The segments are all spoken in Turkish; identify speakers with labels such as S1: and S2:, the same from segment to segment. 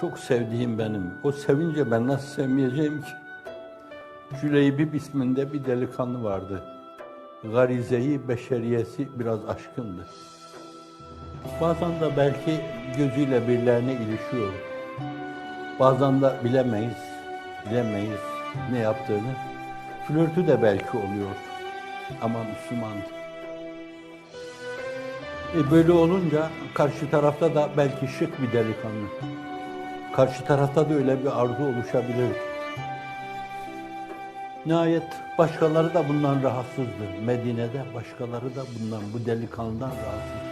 S1: çok sevdiğim benim. O sevince ben nasıl sevmeyeceğim ki? Cüleybib isminde bir delikanlı vardı. Garizeyi, beşeriyesi biraz aşkındı. Bazen de belki gözüyle birilerine ilişiyor. Bazen de bilemeyiz, bilemeyiz ne yaptığını. Flörtü de belki oluyor. Ama Müslümandı. E böyle olunca karşı tarafta da belki şık bir delikanlı. Karşı tarafta da öyle bir arzu oluşabilir. Nihayet başkaları da bundan rahatsızdı. Medine'de başkaları da bundan, bu delikanlıdan rahatsız.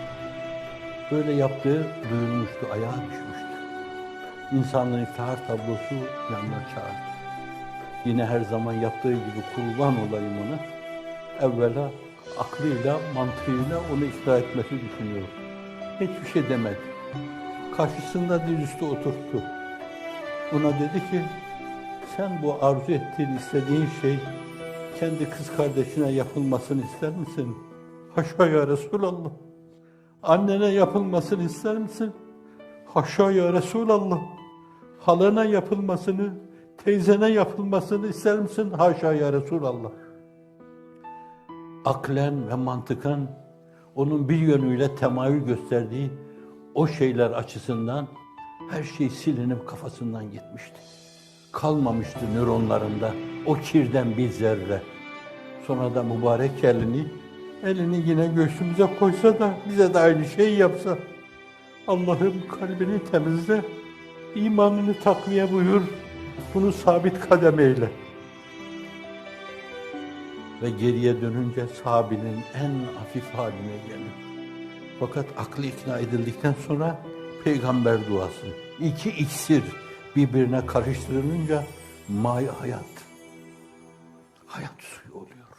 S1: Böyle yaptığı duyulmuştu, ayağa düşmüştü. İnsanlığın iftihar tablosu yanına çağırdı. Yine her zaman yaptığı gibi kurban olayım ona. Evvela aklıyla, mantığıyla onu ikna etmesi düşünüyor. Hiçbir şey demedi. Karşısında dizüstü oturttu. Ona dedi ki, sen bu arzu ettiğin, istediğin şey kendi kız kardeşine yapılmasını ister misin? Haşa ya Resulallah. Annene yapılmasını ister misin? Haşa ya Resulallah. Halana yapılmasını, teyzene yapılmasını ister misin? Haşa ya Resulallah. Aklen ve mantıken onun bir yönüyle temayül gösterdiği o şeyler açısından her şey silinip kafasından gitmişti. Kalmamıştı nöronlarında o kirden bir zerre. Sonra da mübarek elini, elini yine göğsümüze koysa da bize de aynı şeyi yapsa. Allah'ım kalbini temizle, imanını takviye buyur, bunu sabit kadem eyle. Ve geriye dönünce sahabinin en hafif haline gelir. Fakat aklı ikna edildikten sonra peygamber duası. iki iksir birbirine karıştırılınca may hayat. Hayat suyu oluyor.